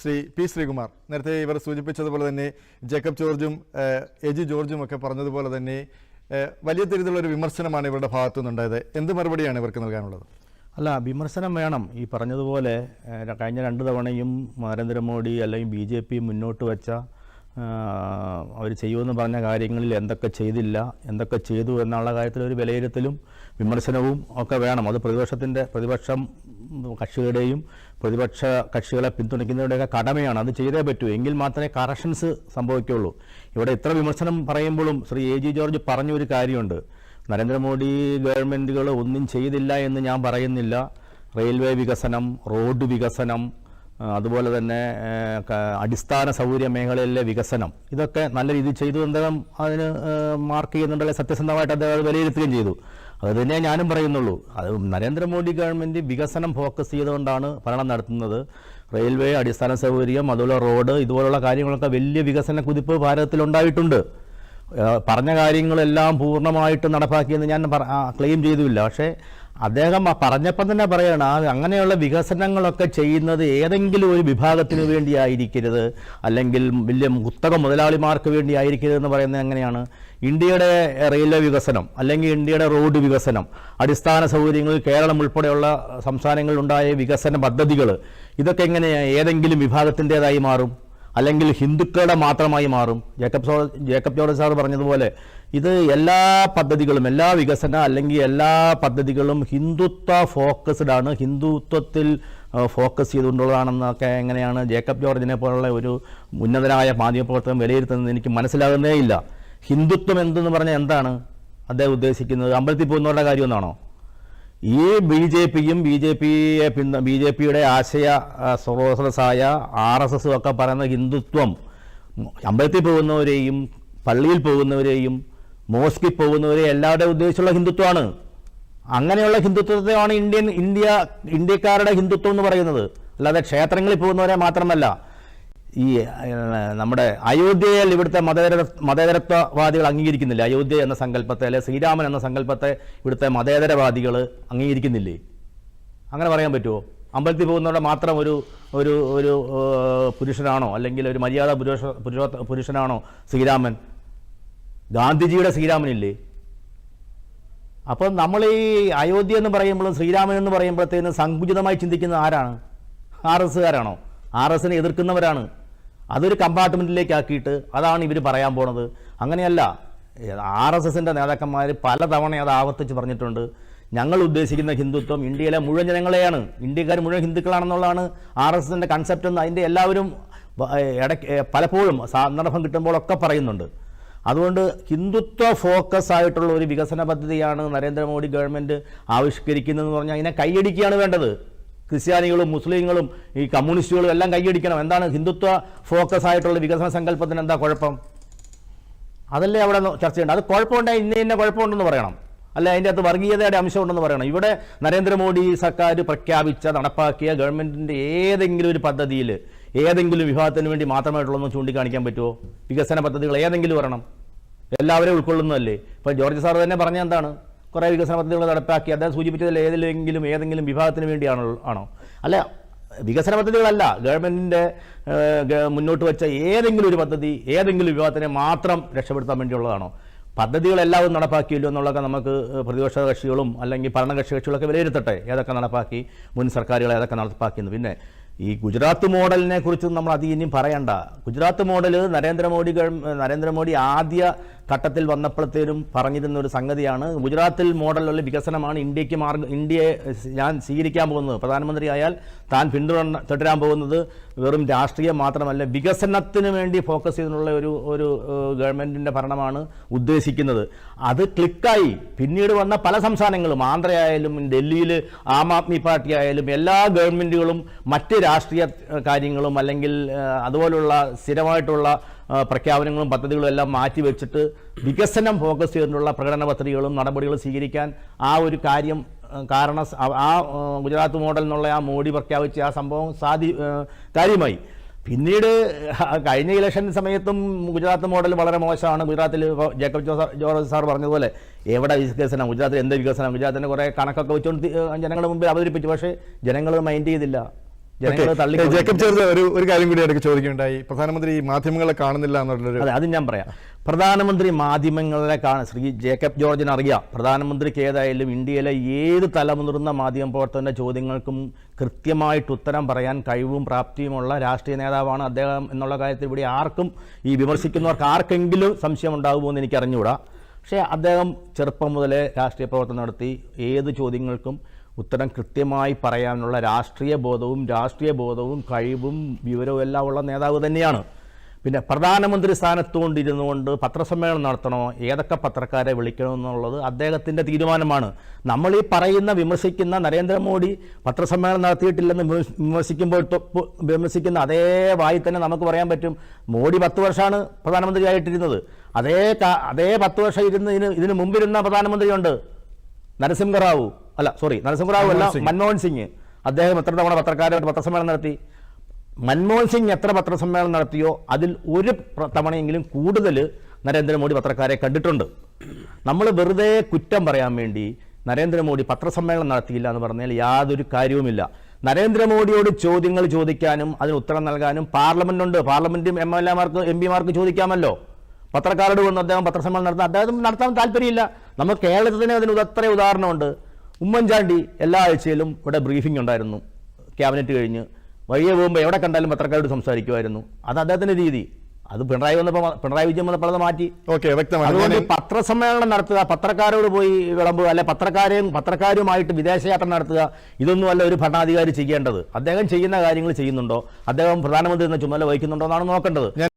Shri P Sreekumar. നേരത്തെ ഇവർ സൂചിപ്പിച്ചതുപോലെ തന്നെ ജേക്കബ് ജോർജും എജി ജോർജും ഒക്കെ പറഞ്ഞതുപോലെ തന്നെ വലിയ തരത്തിലുള്ള ഒരു വിമർശനമാണ് ഇവരുടെ ഭാഗത്തു നിന്നുണ്ടായത്. എന്ത് മറുപടിയാണ് ഇവർക്ക് നൽകാനുള്ളത്? അല്ല വിമർശനം വേണം. ഈ പറഞ്ഞതുപോലെ കഴിഞ്ഞ രണ്ട് തവണയും നരേന്ദ്രമോദി അല്ലെങ്കിൽ ബി ജെ പി മുന്നോട്ട് വെച്ച അവർ ചെയ്യുമെന്ന് പറഞ്ഞ കാര്യങ്ങളിൽ എന്തൊക്കെ ചെയ്തില്ല എന്തൊക്കെ ചെയ്തു എന്നുള്ള കാര്യത്തിൽ ഒരു വിലയിരുത്തലും വിമർശനവും ഒക്കെ വേണം. അത് പ്രതിപക്ഷത്തിന്റെ പ്രതിപക്ഷം ഉം, കക്ഷിയുടെയും പ്രതിപക്ഷ കക്ഷികളെ പിന്തുണയ്ക്കുന്നവരുടെയൊക്കെ കടമയാണ്. അത് ചെയ്തേ പറ്റൂ. എങ്കിൽ മാത്രമേ കറക്ഷൻസ് സംഭവിക്കുകയുള്ളൂ. ഇവിടെ ഇത്ര വിമർശനം പറയുമ്പോഴും ശ്രീ എ ജി ജോർജ് പറഞ്ഞ ഒരു കാര്യമുണ്ട്. നരേന്ദ്രമോദി ഗവൺമെന്റുകൾ ഒന്നും ചെയ്തില്ല എന്ന് ഞാൻ പറയുന്നില്ല. റെയിൽവേ വികസനം റോഡ് വികസനം അതുപോലെ തന്നെ അടിസ്ഥാന സൗകര്യ മേഖലയിലെ വികസനം. ഇതൊക്കെ നല്ല രീതിയിൽ ചെയ്തു അദ്ദേഹം അതിന് മാർക്ക് ചെയ്യുന്നുണ്ടല്ലേ? സത്യസന്ധമായിട്ട് അദ്ദേഹം അത് വിലയിരുത്തുകയും ചെയ്തു. അത് തന്നെ ഞാനും പറയുന്നുള്ളൂ. അത് നരേന്ദ്രമോദി ഗവൺമെന്റ് വികസനം ഫോക്കസ് ചെയ്തുകൊണ്ടാണ് ഭരണം നടത്തുന്നത്. റെയിൽവേ അടിസ്ഥാന സൗകര്യം അതുപോലെ റോഡ് ഇതുപോലുള്ള കാര്യങ്ങളൊക്കെ വലിയ വികസന കുതിപ്പ് ഭാരതത്തിൽ ഉണ്ടായിട്ടുണ്ട്. പറഞ്ഞ കാര്യങ്ങളെല്ലാം പൂർണമായിട്ട് നടപ്പാക്കിയെന്ന് ഞാൻ ക്ലെയിം ചെയ്തുമില്ല. പക്ഷേ അദ്ദേഹം പറഞ്ഞപ്പം തന്നെ പറയണം അങ്ങനെയുള്ള വികസനങ്ങളൊക്കെ ചെയ്യുന്നത് ഏതെങ്കിലും ഒരു വിഭാഗത്തിന് വേണ്ടിയായിരിക്കരുത് അല്ലെങ്കിൽ വലിയ കുത്തക മുതലാളിമാർക്ക് വേണ്ടി ആയിരിക്കരുത് എന്ന് പറയുന്നത് എങ്ങനെയാണ്? ഇന്ത്യയുടെ റെയിൽവേ വികസനം അല്ലെങ്കിൽ ഇന്ത്യയുടെ റോഡ് വികസനം അടിസ്ഥാന സൗകര്യങ്ങൾ കേരളം ഉൾപ്പെടെയുള്ള സംസ്ഥാനങ്ങളിലുണ്ടായ വികസന പദ്ധതികൾ ഇതൊക്കെ എങ്ങനെയാണ് ഏതെങ്കിലും വിഭാഗത്തിന്റെതായി മാറും? അല്ലെങ്കിൽ ഹിന്ദുക്കളുടെ മാത്രമായി മാറും? ജേക്കബ് ജേക്കബ് ജോർജ് സാർ പറഞ്ഞതുപോലെ ഇത് എല്ലാ പദ്ധതികളും എല്ലാ വികസന അല്ലെങ്കിൽ എല്ലാ പദ്ധതികളും ഹിന്ദുത്വ ഫോക്കസ്ഡ് ആണ്. ഹിന്ദുത്വത്തിൽ ഫോക്കസ് ചെയ്തുകൊണ്ടുള്ളതാണെന്നൊക്കെ എങ്ങനെയാണ് ജേക്കബ് ജോർജിനെ പോലുള്ള ഒരു ഉന്നതനായ മാധ്യമപ്രവർത്തകൻ വിലയിരുത്തുന്നത് എനിക്ക് മനസ്സിലാകുന്നേ ഇല്ല. ഹിന്ദുത്വം എന്തെന്ന് പറഞ്ഞാൽ എന്താണ്? അദ്ദേഹം ഉദ്ദേശിക്കുന്നത് അമ്പലത്തിൽ പോകുന്നവരുടെ കാര്യം എന്നാണോ? ഈ ബി ജെ പിയും ബി ജെ പിയെ പിന്ത ബി ജെ പിയുടെ ആശയ സ്രോതസ്സായ ആർ എസ് എസും ഒക്കെ പറയുന്ന ഹിന്ദുത്വം അമ്പലത്തിൽ പോകുന്നവരെയും പള്ളിയിൽ പോകുന്നവരെയും മോസ്കിൽ പോകുന്നവരെ എല്ലാവരുടെയും ഉദ്ദേശിച്ചുള്ള ഹിന്ദുത്വമാണ്. അങ്ങനെയുള്ള ഹിന്ദുത്വത്തെയാണ് ഇന്ത്യൻ ഇന്ത്യ ഇന്ത്യക്കാരുടെ ഹിന്ദുത്വം എന്ന് പറയുന്നത്. അല്ലാതെ ക്ഷേത്രങ്ങളിൽ പോകുന്നവരെ മാത്രമല്ല. ഈ നമ്മുടെ അയോധ്യയിൽ ഇവിടുത്തെ മതേതര മതേതരത്വവാദികൾ അംഗീകരിക്കുന്നില്ല. അയോധ്യ എന്ന സങ്കല്പത്തെ അല്ലെ ശ്രീരാമൻ എന്ന സങ്കല്പത്തെ ഇവിടുത്തെ മതേതരവാദികൾ അംഗീകരിക്കുന്നില്ലേ? അങ്ങനെ പറയാൻ പറ്റുമോ? അമ്പലത്തിൽ പോകുന്നവരുടെ മാത്രം ഒരു ഒരു ഒരു പുരുഷനാണോ? അല്ലെങ്കിൽ ഒരു മര്യാദ പുരുഷ പുരുഷ- പുരുഷനാണോ ശ്രീരാമൻ? ഗാന്ധിജിയുടെ ശ്രീരാമനില്ലേ? അപ്പം നമ്മൾ ഈ അയോധ്യ എന്ന് പറയുമ്പോഴും ശ്രീരാമൻ എന്ന് പറയുമ്പോഴത്തേക്കും സങ്കുചിതമായി ചിന്തിക്കുന്ന ആരാണ്? ആർ എസ്സുകാരാണോ? ആർ എസിനെ എതിർക്കുന്നവരാണ്. അതൊരു കമ്പാർട്ട്മെന്റിലേക്ക് ആക്കിയിട്ട് അതാണ് ഇവർ പറയാൻ പോണത്. അങ്ങനെയല്ല ആർ എസ് എസിന്റെ നേതാക്കന്മാർ പലതവണ അത് ആവർത്തിച്ച് പറഞ്ഞിട്ടുണ്ട്. ഞങ്ങൾ ഉദ്ദേശിക്കുന്ന ഹിന്ദുത്വം ഇന്ത്യയിലെ മുഴുവൻ ജനങ്ങളെയാണ്. ഇന്ത്യക്കാർ മുഴുവൻ ഹിന്ദുക്കളാണെന്നുള്ളതാണ് ആർ എസ് എസിന്റെ കൺസെപ്റ്റ് എന്ന് അതിന്റെ എല്ലാവരും ഇടയ്ക്ക് പലപ്പോഴും സന്ദർഭം കിട്ടുമ്പോഴൊക്കെ പറയുന്നുണ്ട്. അതുകൊണ്ട് ഹിന്ദുത്വ ഫോക്കസ് ആയിട്ടുള്ള ഒരു വികസന പദ്ധതിയാണ് നരേന്ദ്രമോദി ഗവൺമെന്റ് ആവിഷ്കരിക്കുന്നതെന്ന് പറഞ്ഞാൽ അതിനെ കൈയടിക്കുകയാണ് വേണ്ടത്. ക്രിസ്ത്യാനികളും മുസ്ലിങ്ങളും ഈ കമ്മ്യൂണിസ്റ്റുകളും എല്ലാം കൈയടിക്കണം. എന്താണ് ഹിന്ദുത്വ ഫോക്കസ് ആയിട്ടുള്ള വികസന സങ്കല്പത്തിന് എന്താ കുഴപ്പം? അതല്ലേ അവിടെ ചർച്ച ചെയ്യേണ്ടത്. അത് കുഴപ്പമുണ്ടെങ്കിൽ ഇന്ന ഇന്ന കുഴപ്പമുണ്ടെന്ന് പറയണം. അല്ല അതിന്റെ അകത്ത് വർഗീയതയുടെ അംശമുണ്ടെന്ന് പറയണം. ഇവിടെ നരേന്ദ്രമോദി സർക്കാർ പ്രഖ്യാപിച്ച നടപ്പാക്കിയ ഗവൺമെന്റിന്റെ ഏതെങ്കിലും ഒരു പദ്ധതിയിൽ ഏതെങ്കിലും വിഭാഗത്തിന് വേണ്ടി മാത്രമായിട്ടുള്ളതെന്ന് ചൂണ്ടിക്കാണിക്കാൻ പറ്റുമോ? വികസന പദ്ധതികൾ ഏതെങ്കിലും വരണം. എല്ലാവരെയും ഉൾക്കൊള്ളുന്നതല്ലേ? ഇപ്പം ജോർജ് സാർ തന്നെ പറഞ്ഞ എന്താണ്? കുറേ വികസന പദ്ധതികൾ നടപ്പാക്കി അദ്ദേഹം സൂചിപ്പിച്ചതിൽ ഏതെങ്കിലും ഏതെങ്കിലും വിഭാഗത്തിന് വേണ്ടിയാണോ ആണോ? അല്ല വികസന പദ്ധതികളല്ല. ഗവൺമെന്റിന്റെ മുന്നോട്ട് വെച്ച ഏതെങ്കിലും ഒരു പദ്ധതി ഏതെങ്കിലും വിഭാഗത്തിനെ മാത്രം രക്ഷപ്പെടുത്താൻ വേണ്ടിയുള്ളതാണോ? പദ്ധതികളെല്ലാവരും നടപ്പാക്കിയില്ലോ എന്നുള്ളതൊക്കെ നമുക്ക് പ്രതിപക്ഷ കക്ഷികളും അല്ലെങ്കിൽ ഭരണകക്ഷി കക്ഷികളൊക്കെ വിലയിരുത്തട്ടെ. ഏതൊക്കെ നടപ്പാക്കി? മുൻ സർക്കാരുകൾ ഏതൊക്കെ നടപ്പാക്കിയെന്ന്. പിന്നെ ഈ ഗുജറാത്ത് മോഡലിനെ കുറിച്ചൊന്നും നമ്മൾ അധികം ഇനിയും പറയണ്ട. ഗുജറാത്ത് മോഡൽ നരേന്ദ്രമോദി നരേന്ദ്രമോദി ആദ്യ ഘട്ടത്തിൽ വന്നപ്പോഴത്തേനും പറഞ്ഞിരുന്ന ഒരു സംഗതിയാണ്. ഗുജറാത്തിൽ മോഡലുള്ള വികസനമാണ് ഇന്ത്യയ്ക്ക് മാർഗ ഇന്ത്യയെ ഞാൻ സ്വീകരിക്കാൻ പോകുന്നത്. പ്രധാനമന്ത്രി ആയാൽ താൻ പിന്തുടർ തുടരാൻ പോകുന്നത് വെറും രാഷ്ട്രീയം മാത്രമല്ല വികസനത്തിന് വേണ്ടി ഫോക്കസ് ചെയ്തിട്ടുള്ള ഒരു ഒരു ഗവൺമെന്റിന്റെ ഭരണമാണ് ഉദ്ദേശിക്കുന്നത്. അത് ക്ലിക്കായി. പിന്നീട് വന്ന പല സംസ്ഥാനങ്ങളും ആന്ധ്രയായാലും ഡൽഹിയിൽ ആം ആദ്മി പാർട്ടി ആയാലും എല്ലാ ഗവൺമെന്റുകളും മറ്റ് രാഷ്ട്രീയ കാര്യങ്ങളും അല്ലെങ്കിൽ അതുപോലുള്ള സ്ഥിരമായിട്ടുള്ള പ്രഖ്യാപനങ്ങളും പദ്ധതികളും എല്ലാം മാറ്റിവെച്ചിട്ട് വികസനം ഫോക്കസ് ചെയ്തിട്ടുള്ള പ്രകടന പദ്ധതികളും നടപടികളും സ്വീകരിക്കാൻ ആ ഒരു കാര്യം കാരണം ആ- ഗുജറാത്ത് മോഡൽ എന്നുള്ള ആ മോഡി പ്രഖ്യാപിച്ച ആ സംഭവം സാധി കാര്യമായി. പിന്നീട് കഴിഞ്ഞ ഇലക്ഷൻ സമയത്തും ഗുജറാത്ത് മോഡൽ വളരെ മോശമാണ്. ഗുജറാത്തിൽ ജേക്കബ് ജോർജ് സാർ പറഞ്ഞതുപോലെ എവിടെ വികസനം ഗുജറാത്തിൽ എന്ത് വികസനം? ഗുജറാത്തിന്റെ കുറേ കണക്കൊക്കെ വെച്ചുകൊണ്ട് ജനങ്ങളുടെ മുമ്പിൽ അവതരിപ്പിച്ചു. പക്ഷേ ജനങ്ങൾ മൈൻഡ് ചെയ്തില്ല. ജേക്കബ് ചേർത്ത് ഒരു ഒരു കാര്യം കൂടി ഇടയ്ക്ക് ചോദിക്കുകയുണ്ടായി. പ്രധാനമന്ത്രി മാധ്യമങ്ങളെ കാണുന്നില്ല എന്നുള്ളൊരു അതെ അത് ഞാൻ പറയാം. പ്രധാനമന്ത്രി മാധ്യമങ്ങളെ കാണാൻ ശ്രീ ജേക്കബ് ജോർജിന് അറിയാം. പ്രധാനമന്ത്രിക്ക് ഏതായാലും ഇന്ത്യയിലെ ഏത് തലമുതിർന്ന മാധ്യമ പ്രവർത്തകന്റെ ചോദ്യങ്ങൾക്കും കൃത്യമായിട്ട് ഉത്തരം പറയാൻ കഴിവും പ്രാപ്തിയുമുള്ള രാഷ്ട്രീയ നേതാവാണ് അദ്ദേഹം എന്നുള്ള കാര്യത്തിൽ ഇവിടെ ആർക്കും ഈ വിമർശിക്കുന്നവർക്ക് ആർക്കെങ്കിലും സംശയം ഉണ്ടാകുമോ എന്ന് എനിക്ക് അറിഞ്ഞുകൂടാ പക്ഷേ അദ്ദേഹം ചെറുപ്പം മുതലേ രാഷ്ട്രീയ പ്രവർത്തനം നടത്തി. ഏത് ചോദ്യങ്ങൾക്കും ഉത്തരം കൃത്യമായി പറയാനുള്ള രാഷ്ട്രീയ ബോധവും രാഷ്ട്രീയ ബോധവും കഴിവും വിവരവും എല്ലാം ഉള്ള നേതാവ് തന്നെയാണ്. പിന്നെ പ്രധാനമന്ത്രി സ്ഥാനത്തുകൊണ്ടിരുന്നു കൊണ്ട് പത്രസമ്മേളനം നടത്തണോ ഏതൊക്കെ പത്രക്കാരെ വിളിക്കണോ എന്നുള്ളത് അദ്ദേഹത്തിന്റെ തീരുമാനമാണ്. നമ്മൾ ഈ പറയുന്ന വിമർശിക്കുന്ന നരേന്ദ്രമോദി പത്രസമ്മേളനം നടത്തിയിട്ടില്ലെന്ന് വിമർശിക്കുമ്പോൾ വിമർശിക്കുന്ന അതേ വായി തന്നെ നമുക്ക് പറയാൻ പറ്റും. മോഡി പത്ത് വർഷമാണ് പ്രധാനമന്ത്രിയായിട്ടിരുന്നത്. അതേ അതേ പത്ത് വർഷം ഇരുന്ന് ഇതിന് ഇതിന് മുമ്പിരുന്ന പ്രധാനമന്ത്രിയുണ്ട്. നരസിംഹറാവു അല്ല സോറി നരസിംഹറാവു അല്ല മൻമോഹൻ സിംഗ്. അദ്ദേഹം എത്ര തവണ പത്രക്കാരുമായിട്ട് പത്രസമ്മേളനം നടത്തി? മൻമോഹൻ സിംഗ് എത്ര പത്രസമ്മേളനം നടത്തിയോ? അതിൽ ഒരു തവണയെങ്കിലും കൂടുതൽ നരേന്ദ്രമോദി പത്രക്കാരെ കണ്ടിട്ടുണ്ട്. നമ്മൾ വെറുതെ കുറ്റം പറയാൻ വേണ്ടി നരേന്ദ്രമോദി പത്രസമ്മേളനം നടത്തിയില്ല എന്ന് പറഞ്ഞാൽ യാതൊരു കാര്യവുമില്ല. നരേന്ദ്രമോദിയോട് ചോദ്യങ്ങൾ ചോദിക്കാനും അതിന് ഉത്തരം നൽകാനും പാർലമെന്റ് ഉണ്ട് പാർലമെന്റും എം എൽ എമാർക്ക് എം പിമാർക്ക് ചോദിക്കാമല്ലോ. പത്രക്കാരോട് വന്ന് അദ്ദേഹം പത്രസമ്മേളനം നടത്താൻ അദ്ദേഹം നടത്താൻ താല്പര്യമില്ല. നമുക്ക് കേരളത്തിന് അതിന് അത്ര ഉദാഹരണമുണ്ട്. ഉമ്മൻചാണ്ടി എല്ലാ ആഴ്ചയിലും ഇവിടെ ബ്രീഫിംഗ് ഉണ്ടായിരുന്നു. ക്യാബിനറ്റ് കഴിഞ്ഞ്. വഴിയെ പോകുമ്പോൾ എവിടെ കണ്ടാലും പത്രക്കാരോട് സംസാരിക്കുമായിരുന്നു. അത് അദ്ദേഹത്തിന്റെ രീതി. അത് പിണറായി വന്നപ്പോൾ പിണറായി വിജയൻ വന്നപ്പോൾ അത് മാറ്റി. ഓക്കെ വ്യക്തമാണ്. അതുകൊണ്ട് പത്രസമ്മേളനം നടത്തുക പത്രക്കാരോട് പോയി വിളമ്പുക അല്ലെ പത്രക്കാരെയും പത്രക്കാരുമായിട്ട് വിദേശയാത്ര നടത്തുക ഇതൊന്നുമല്ല ഒരു ഭരണാധികാരി ചെയ്യേണ്ടത്. അദ്ദേഹം ചെയ്യുന്ന കാര്യങ്ങൾ ചെയ്യുന്നുണ്ടോ? അദ്ദേഹം പ്രധാനമന്ത്രി എന്ന ചുമതല വഹിക്കുന്നുണ്ടോ എന്നാണ് നോക്കേണ്ടത്.